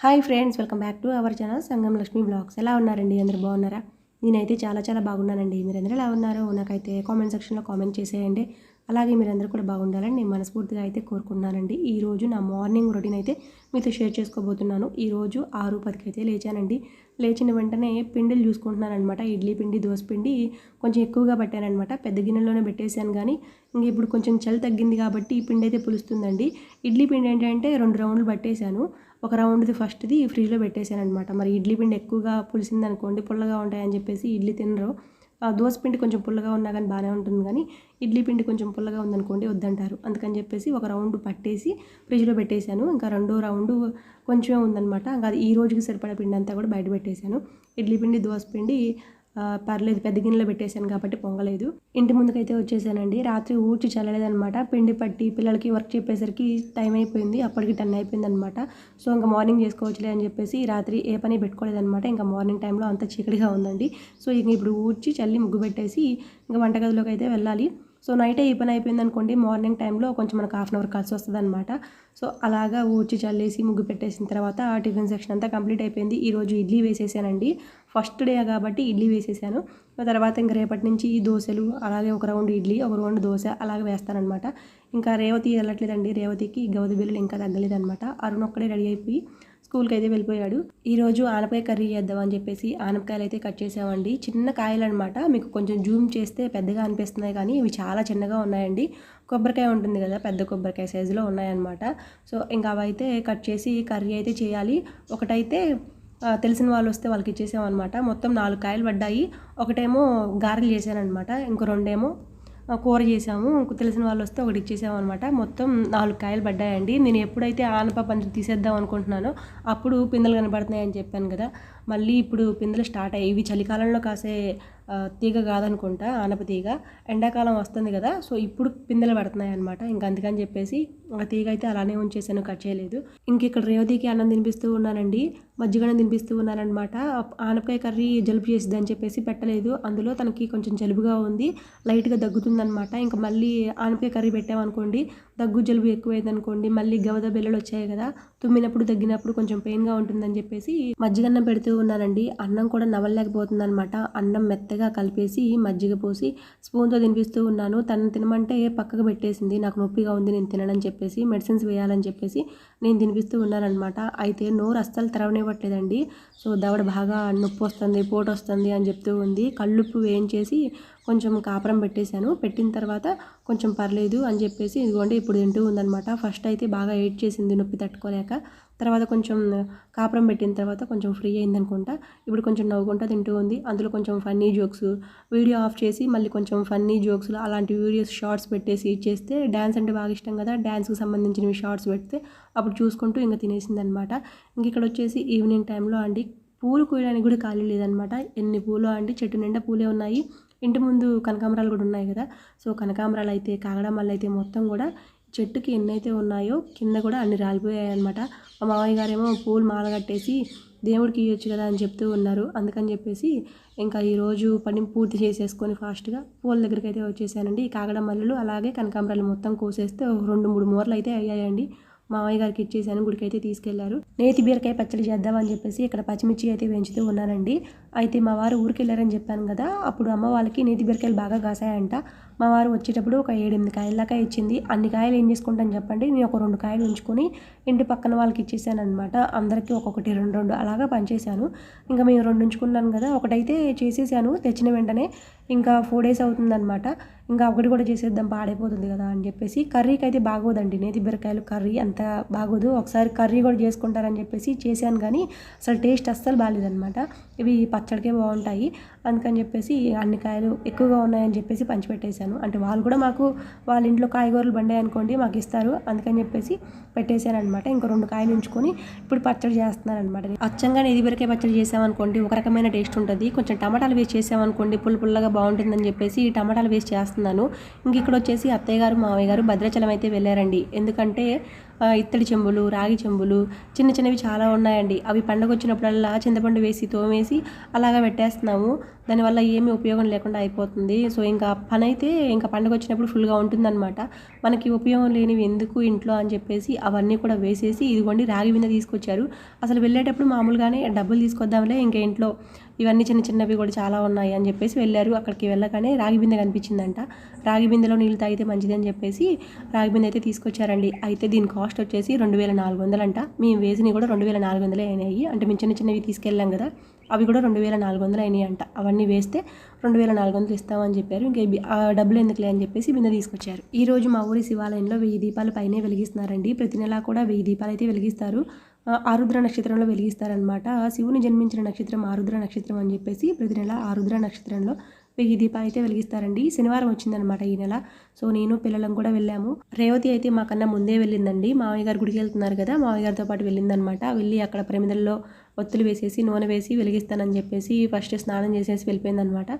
Hi friends welcome back to our channel Sangam Lakshmi blogs. ఎలా ఉన్నారండి? అందరు బాగున్నారా? నేనైతే చాలా చాలా బాగున్నానండి. మీరందరూ ఎలా ఉన్నారో నాకైతే కామెంట్ సెక్షన్లో కామెంట్ చేసేయండి. అలాగే మీరందరూ కూడా బాగుండాలని నేను మనస్ఫూర్తిగా అయితే కోరుకున్నానండి ఈ రోజు నా మార్నింగ్ రొటీన్ అయితే మీతో షేర్ చేసుకోబోతున్నాను. ఈరోజు ఆరు పదికి అయితే లేచానండి. లేచిన వెంటనే పిండిలు చూసుకుంటున్నాను అనమాట ఇడ్లీ పిండి దోశ పిండి కొంచెం ఎక్కువగా పట్టానమాట పెద్ద గిన్నెలోనే పెట్టేశాను కానీ ఇంక ఇప్పుడు కొంచెం చలి తగ్గింది కాబట్టి ఈ పిండి అయితే పులుస్తుందండి. ఇడ్లీ పిండి ఏంటంటే రెండు రౌండ్లు పట్టేశాను. ఒక రౌండ్ది ఫస్ట్ది ఫ్రిడ్జ్లో పెట్టేశాను అనమాట మరి ఇడ్లీ పిండి ఎక్కువగా పులిసింది అనుకోండి పుల్లగా ఉంటాయని చెప్పేసి ఇడ్లీ తినరు. ఆ దోశ పిండి కొంచెం పుల్లగా ఉన్నా కానీ బాగానే ఉంటుంది కానీ ఇడ్లీ పిండి కొంచెం పుల్లగా ఉందనుకోండి వద్దంటారు. అందుకని చెప్పేసి ఒక రౌండ్ పట్టేసి ఫ్రిడ్జ్లో పెట్టేశాను. ఇంకా రెండో రౌండ్ కొంచెమే ఉందనమాట ఇంకా అది ఈ రోజుకి సరిపడా పిండి అంతా కూడా బయట పెట్టేశాను. ఇడ్లీ పిండి దోశ పిండి పర్లేదు పెద్ద గిన్నెలో పెట్టేశాను కాబట్టి పొంగలేదు. ఇంటి ముందుకైతే వచ్చేసానండి. రాత్రి ఊడ్చి చల్లలేదనమాట. పిండి పట్టి పిల్లలకి వర్క్ చెప్పేసరికి టైం అయిపోయింది. అప్పటికి టెన్ అయిపోయింది అనమాట సో ఇంకా మార్నింగ్ చేసుకోవచ్చులే అని చెప్పేసి రాత్రి ఏ పని పెట్టుకోలేదనమాట. ఇంకా మార్నింగ్ టైంలో అంత చీకటిగా ఉందండి. సో ఇంక ఇప్పుడు ఊడ్చి చల్లి ముగ్గు పెట్టేసి ఇంకా వంటగదిలోకి అయితే వెళ్ళాలి. సో నైటే ఈ పని అయిపోయింది అనుకోండి మార్నింగ్ టైంలో కొంచెం మనకు హాఫ్ అన్ అవర్ కలిసి వస్తుంది అనమాట సో అలాగా ఊడ్చి చల్లేసి ముగ్గు పెట్టేసిన తర్వాత ఆ టిఫిన్ సెక్షన్ అంతా కంప్లీట్ అయిపోయింది. ఈరోజు ఇడ్లీ వేసేసానండి. ఫస్ట్ డే కాబట్టి ఇడ్లీ వేసేసాను. తర్వాత ఇంక రేపటి నుంచి ఈ దోశలు అలాగే ఒక రౌండ్ ఇడ్లీ ఒక రౌండ్ దోశ అలాగే వేస్తానమాట ఇంకా రేవతి వెళ్ళట్లేదండి. రేవతికి గవది బిల్లులు ఇంకా తగ్గలేదన్నమాట. అరుణ్ ఒక్కడే రెడీ అయిపోయి స్కూల్కి అయితే వెళ్ళిపోయాడు ఈరోజు ఆనపకాయ కర్రీ చేద్దామని చెప్పేసి ఆనపకాయలు అయితే కట్ చేసామండి. చిన్న కాయలు అనమాట మీకు కొంచెం జూమ్ చేస్తే పెద్దగా అనిపిస్తున్నాయి కానీ ఇవి చాలా చిన్నగా ఉన్నాయండి. కొబ్బరికాయ ఉంటుంది కదా పెద్ద కొబ్బరికాయ సైజులో ఉన్నాయన్నమాట. సో ఇంకా అవి అయితే కట్ చేసి కర్రీ అయితే చేయాలి. ఒకటైతే తెలిసిన వాళ్ళు వస్తే వాళ్ళకి ఇచ్చేసామన్నమాట. మొత్తం నాలుగు కాయలు పడ్డాయి. ఒకటేమో గారెలు చేశానమాట ఇంకో రెండేమో కూర చేసాము తెలిసిన వాళ్ళు వస్తే ఒకటి ఇచ్చేసాము అనమాట మొత్తం నాలుగు కాయలు పడ్డాయండి. నేను ఎప్పుడైతే ఆనప పందిరి తీసేద్దాం అనుకుంటున్నానో అప్పుడు పిందెలు కనబడుతున్నాయని చెప్పాను కదా. మళ్ళీ ఇప్పుడు పిందెలు స్టార్ట్ అయ్యాయి ఇవి చలికాలంలో కాసే తీగ కాదనుకుంటా ఆనప తీగ. ఎండాకాలం వస్తుంది కదా సో ఇప్పుడు పిందెలు పడుతున్నాయి అనమాట ఇంకా అందుకని చెప్పేసి ఆ తీగ అయితే అలానే ఉంచేసాను కట్ చేయలేదు. ఇంక ఇక్కడ రేవతికి అన్నం తినిపిస్తూ ఉన్నానండి. మజ్జిగన్నం తినిపిస్తూ ఉన్నానమాట ఆనపకాయ కర్రీ జలుబు చేసిద్ది అని చెప్పేసి పెట్టలేదు. అందులో తనకి కొంచెం జలుబుగా ఉంది లైట్గా దగ్గుతుందనమాట ఇంకా మళ్ళీ ఆనపకాయ కర్రీ పెట్టామనుకోండి దగ్గు జలుబు ఎక్కువైంది అనుకోండి మళ్ళీ గవద బిల్లలు వచ్చాయి కదా తుమ్మినప్పుడు తగ్గినప్పుడు కొంచెం పెయిన్గా ఉంటుందని చెప్పేసి మజ్జిగన్నం పెడుతూ ఉన్నానండి. అన్నం కూడా నవ్వలేకపోతుంది అనమాట అన్నం మెత్తగా కలిపేసి మజ్జిగ పోసి స్పూన్తో తినిపిస్తూ ఉన్నాను. తను తినమంటే పక్కకు పెట్టేసింది. నాకు నొప్పిగా ఉంది నేను తిననని చెప్పేసి మెడిసిన్స్ వేయాలని చెప్పేసి నేను తినిపిస్తూ ఉన్నానమాట అయితే నోరు అస్సలు తెరవనివ్వట్లేదండి. సో దవడ బాగా నొప్పి వస్తుంది పోటు వస్తుంది అని చెప్తూ ఉంది. కళ్ళుప్పు వేయించేసి కొంచెం కాపురం పెట్టేశాను. పెట్టిన తర్వాత కొంచెం పర్లేదు అని చెప్పేసి ఇదిగోండి ఇప్పుడు తింటూ ఉందనమాట ఫస్ట్ అయితే బాగా ఎయిట్ చేసింది నొప్పి తట్టుకోలేక తర్వాత కొంచెం కాపురం పెట్టిన తర్వాత కొంచెం ఫ్రీ అయింది అనుకుంటా ఇప్పుడు కొంచెం నవ్వుకుంటా తింటూ ఉంది. అందులో కొంచెం ఫన్నీ జోక్స్ వీడియో ఆఫ్ చేసి మళ్ళీ కొంచెం ఫన్నీ జోక్స్లు అలాంటి వీడియోస్ షార్ట్స్ పెట్టేసి ఇచ్చేస్తే డ్యాన్స్ అంటే బాగా ఇష్టం కదా. డ్యాన్స్కి సంబంధించినవి షార్ట్స్ పెడితే అప్పుడు చూసుకుంటూ ఇంకా తినేసింది అనమాట ఇంక ఇక్కడ వచ్చేసి ఈవినింగ్ టైంలో అండి పూలు కోయడానికి కూడా ఖాళీ లేదనమాట ఎన్ని పూలు అండి చెట్టు నిండా పూలే ఉన్నాయి. ఇంటి ముందు కనకాంబరాలు కూడా ఉన్నాయి కదా. సో కనకాంబరాలు అయితే కాగడమల్లు అయితే మొత్తం కూడా చెట్టుకి ఎన్నైతే ఉన్నాయో కింద కూడా అన్ని రాలిపోయాయి అనమాట మా మామయ్య గారేమో పూలు మాల కట్టేసి దేవుడికి ఇవ్వచ్చు కదా అని చెప్తూ ఉన్నారు. అందుకని చెప్పేసి ఇంకా ఈరోజు పని పూర్తి చేసేసుకొని ఫాస్ట్గా పూల దగ్గరికి అయితే వచ్చేసానండి కాగడ మల్లెలు అలాగే కనకాంబరాలు మొత్తం కోసేస్తే రెండు మూడు మూరలు అయితే అయ్యాయండి. మామయ్య గారికి ఇచ్చేసాను గుడికి అయితే తీసుకెళ్ళారు. నేతి బీరకాయ పచ్చడి చేద్దామని చెప్పేసి ఇక్కడ పచ్చిమిర్చి అయితే పెంచుతూ ఉన్నానండి. అయితే మా వారు ఊరికి వెళ్ళారని చెప్పాను కదా అప్పుడు అమ్మ వాళ్ళకి నేతి బీరకాయలు బాగా కాసాయంట. మా వారు వచ్చేటప్పుడు ఒక ఏడెనిమిది కాయల దాకా ఇచ్చింది. అన్ని కాయలు ఏం చేసుకుంటాను చెప్పండి నేను ఒక రెండు కాయలు ఉంచుకొని ఇంటి పక్కన వాళ్ళకి ఇచ్చేసాను అనమాట అందరికీ ఒక్కొక్కటి రెండు రెండు అలాగా పనిచేశాను ఇంకా మేము రెండు ఉంచుకున్నాను కదా ఒకటైతే చేసేసాను తెచ్చిన వెంటనే ఇంకా ఫోర్ డేస్ అవుతుందన్నమాట. ఇంకా ఒకటి కూడా చేసేద్దాం పాడైపోతుంది కదా అని చెప్పేసి కర్రీకి అయితే బాగోదండి. నేతి బీరకాయలు కర్రీ అంత బాగోదు. ఒకసారి కర్రీ కూడా చేసుకుంటారని చెప్పేసి చేశాను కానీ అసలు టేస్ట్ అస్సలు బాగాలేదనమాట ఇవి పచ్చడికే బాగుంటాయి. అందుకని చెప్పేసి అన్ని కాయలు ఎక్కువగా ఉన్నాయని చెప్పేసి పంచిపెట్టేశాను. అంటే వాళ్ళు కూడా మాకు వాళ్ళ ఇంట్లో కాయగూరలు బండాయి అనుకోండి మాకు ఇస్తారు. అందుకని చెప్పేసి పెట్టేశాను అనమాట ఇంకా రెండు కాయలు ఉంచుకొని ఇప్పుడు పచ్చడి చేస్తున్నాను అనమాట అచ్చంగా నేతి బీరకాయ పచ్చడి చేసామనుకోండి ఒక రకమైన టేస్ట్ ఉంటుంది. కొంచెం టమాటాలు వేసి చేసామనుకోండి పుల్ల పుల్లగా బాగుంటుందని చెప్పేసి ఈ టమాటాలు వేసి రాస్తున్నాను ఇంక ఇక్కడ వచ్చేసి అత్తయ్య గారు మావయ్య గారు భద్రాచలం అయితే వెళ్ళారండి. ఎందుకంటే ఇత్తడి చెంబులు రాగి చెంబులు చిన్న చిన్నవి చాలా ఉన్నాయండి. అవి పండగ వచ్చినప్పుడల్లా చింతపండు వేసి తోమేసి అలాగా పెట్టేస్తున్నాము. దానివల్ల ఏమీ ఉపయోగం లేకుండా అయిపోతుంది. సో ఇంకా పని అయితే ఇంకా పండగ వచ్చినప్పుడు ఫుల్గా ఉంటుందన్నమాట. మనకి ఉపయోగం లేనివి ఎందుకు ఇంట్లో అని చెప్పేసి అవన్నీ కూడా వేసేసి ఇదిగోండి రాగి బిందె తీసుకొచ్చారు. అసలు వెళ్ళేటప్పుడు మామూలుగానే డబ్బులు తీసుకొద్దాంలే ఇంకా ఇంట్లో. ఇవన్నీ చిన్న చిన్నవి కూడా చాలా ఉన్నాయి అని చెప్పేసి వెళ్ళారు. అక్కడికి వెళ్ళగానే రాగి బిందె కనిపించిందంట. రాగి బిందెలో నీళ్ళు తాగితే మంచిది అని చెప్పేసి రాగి బిందె అయితే తీసుకొచ్చారండి. అయితే దీని కాస్ట్ వచ్చేసి రెండు వేల నాలుగు వందలంట. మేము వేసినవి కూడా రెండు వేల నాలుగు వందలే అయినాయి. అంటే మేము చిన్న చిన్నవి తీసుకెళ్ళాం కదా అవి కూడా రెండు వేల నాలుగు వందలు అయినాయి అంట అవన్నీ వేస్తే రెండు వేల నాలుగు వందలు ఇస్తామని చెప్పారు. ఇంకా ఆ డబ్బులు ఎందుకులే అని చెప్పేసి బిందె తీసుకొచ్చారు. ఈ రోజు మా ఊరి శివాలయంలో వెయ్యి దీపాలు పైనే వెలిగిస్తున్నారండి. ప్రతి నెలా కూడా వెయ్యి దీపాలు అయితే వెలిగిస్తారు. ఆరుద్ర నక్షత్రంలో వెలిగిస్తారనమాట శివుని జన్మించిన నక్షత్రం ఆరుద్ర నక్షత్రం అని చెప్పేసి ప్రతి నెల ఆరుద్ర నక్షత్రంలో వెయ్యి దీపాలు అయితే వెలిగిస్తారండి. శనివారం వచ్చిందనమాట ఈ నెల. సో నేను పిల్లలం కూడా వెళ్ళాము. రేవతి అయితే మాకన్నా ముందే వెళ్ళిందండి. మామయ్య గారు గుడికి వెళ్తున్నారు కదా మామయ్య గారితో పాటు వెళ్ళిందనమాట వెళ్ళి అక్కడ ప్రమిదల్లో ఒత్తులు వేసేసి నూనె వేసి వెలిగిస్తానని చెప్పేసి ఫస్ట్ స్నానం చేసేసి వెళ్ళిపోయిందనమాట.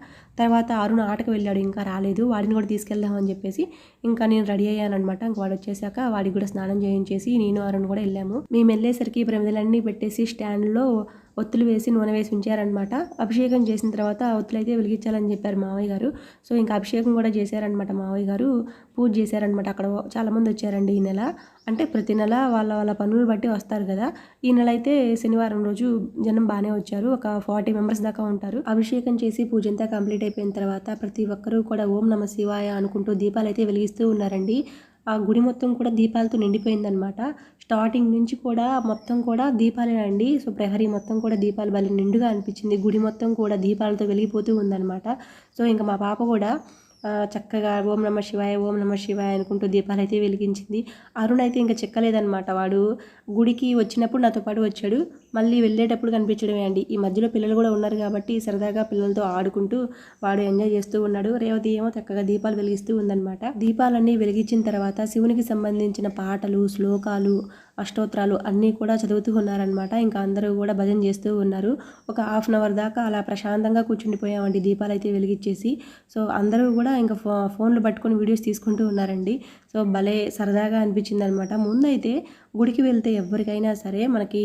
తర్వాత అరుణ్ ఆటకు వెళ్ళాడు ఇంకా రాలేదు. వాడిని కూడా తీసుకెళ్దామని చెప్పేసి ఇంకా నేను రెడీ అయ్యానమాట ఇంకా వాడు వచ్చేసాక వాడికి కూడా స్నానం చేయించేసి నేను అరుణ్ కూడా వెళ్ళాము. మేము వెళ్ళేసరికి ప్రమిదలన్నీ పెట్టేసి స్టాండ్లో ఒత్తులు వేసి నూనె వేసి ఉంచారనమాట అభిషేకం చేసిన తర్వాత ఒత్తులు అయితే వెలిగించాలని చెప్పారు మావయ్య గారు. సో ఇంకా అభిషేకం కూడా చేశారనమాట మావయ్య గారు. పూజ చేశారనమాట అక్కడ చాలామంది వచ్చారండి ఈ నెల. అంటే ప్రతి నెల వాళ్ళ వాళ్ళ పనులు బట్టి వస్తారు కదా. ఈ నెల అయితే శనివారం రోజు జనం బాగానే వచ్చారు. ఒక ఫార్టీ మెంబర్స్ దాకా ఉంటారు. అభిషేకం చేసి పూజ అంతా కంప్లీట్ అయిపోయిన తర్వాత ప్రతి ఒక్కరూ కూడా ఓం నమ శివాయ అనుకుంటూ దీపాలు అయితే వెలిగిస్తూ ఉన్నారండి. ఆ గుడి మొత్తం కూడా దీపాలతో నిండిపోయిందనమాట స్టార్టింగ్ నుంచి కూడా మొత్తం కూడా దీపాలేనండి సో ప్రహరీ మొత్తం కూడా దీపాలు భలే నిండుగా అనిపించింది. గుడి మొత్తం కూడా దీపాలతో వెలిగిపోతూ ఉందన్నమాట. సో ఇంకా మా పాప కూడా చక్కగా ఓం నమ శివాయ ఓం నమ శివాయ అనుకుంటూ దీపాలు అయితే వెలిగించింది. అరుణ్ అయితే ఇంకా చెక్కలేదనమాట వాడు గుడికి వచ్చినప్పుడు నాతో పాటు వచ్చాడు. మళ్ళీ వెళ్ళేటప్పుడు కనిపించడమే అండి. ఈ మధ్యలో పిల్లలు కూడా ఉన్నారు కాబట్టి సరదాగా పిల్లలతో ఆడుకుంటూ వాడు ఎంజాయ్ చేస్తూ ఉన్నాడు. రేవతి ఏమో చక్కగా దీపాలు వెలిగిస్తూ ఉందన్నమాట. దీపాలన్నీ వెలిగించిన తర్వాత శివునికి సంబంధించిన పాటలు శ్లోకాలు అష్టోత్తరాలు అన్నీ కూడా చదువుతూ ఉన్నారనమాట ఇంకా అందరూ కూడా భజన చేస్తూ ఉన్నారు. ఒక హాఫ్ అన్ అవర్ దాకా అలా ప్రశాంతంగా కూర్చుండిపోయామండి దీపాలు అయితే వెలిగించేసి. సో అందరూ కూడా ఇంకా ఫో ఫోన్లు పట్టుకొని వీడియోస్ తీసుకుంటూ ఉన్నారండి. సో భలే సరదాగా అనిపించింది అనమాట ముందైతే గుడికి వెళ్తే ఎవరికైనా సరే మనకి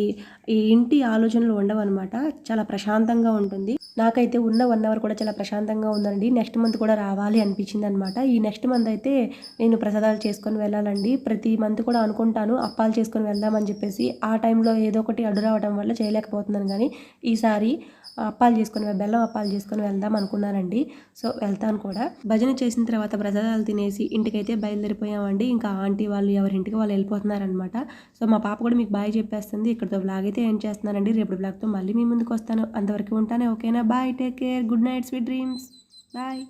ఈ ఇంటి ఆలోచనలు ఉండవన్నమాట. చాలా ప్రశాంతంగా ఉంటుంది. నాకైతే ఉన్న వన్ అవర్ కూడా చాలా ప్రశాంతంగా ఉందండి. నెక్స్ట్ మంత్ కూడా రావాలి అనిపించింది అనమాట ఈ నెక్స్ట్ మంత్ అయితే నేను ప్రసాదాలు చేసుకొని వెళ్ళాలండి. ప్రతి మంత్ కూడా అనుకుంటాను అప్పాలు చేసుకొని వెళ్దామని చెప్పేసి. ఆ టైంలో ఏదో ఒకటి అడ్డు రావడం వల్ల చేయలేకపోతున్నాను కానీ ఈసారి అప్పాలు చేసుకొని బెల్లం అప్పాలు చేసుకొని వెళ్దాం అనుకున్నానండి. సో వెళ్తాను కూడా. భజన చేసిన తర్వాత ప్రసాదాలు తినేసి ఇంటికైతే బయలుదేరిపోయామండి. ఇంకా ఆంటీ వాళ్ళు ఎవరింటికి వాళ్ళు వెళ్ళిపోతున్నారనమాట. సో మా పాప కూడా మీకు బాయ్ చెప్పేస్తుంది. ఇక్కడతో బ్లాగ్ అయితే ఏం చేస్తున్నానండి. రేపు బ్లాగ్తో మళ్ళీ మీ ముందుకు వస్తాను. అంతవరకు ఉంటానే ఓకేనా? bye. Take care. Good night sweet dreams. Bye.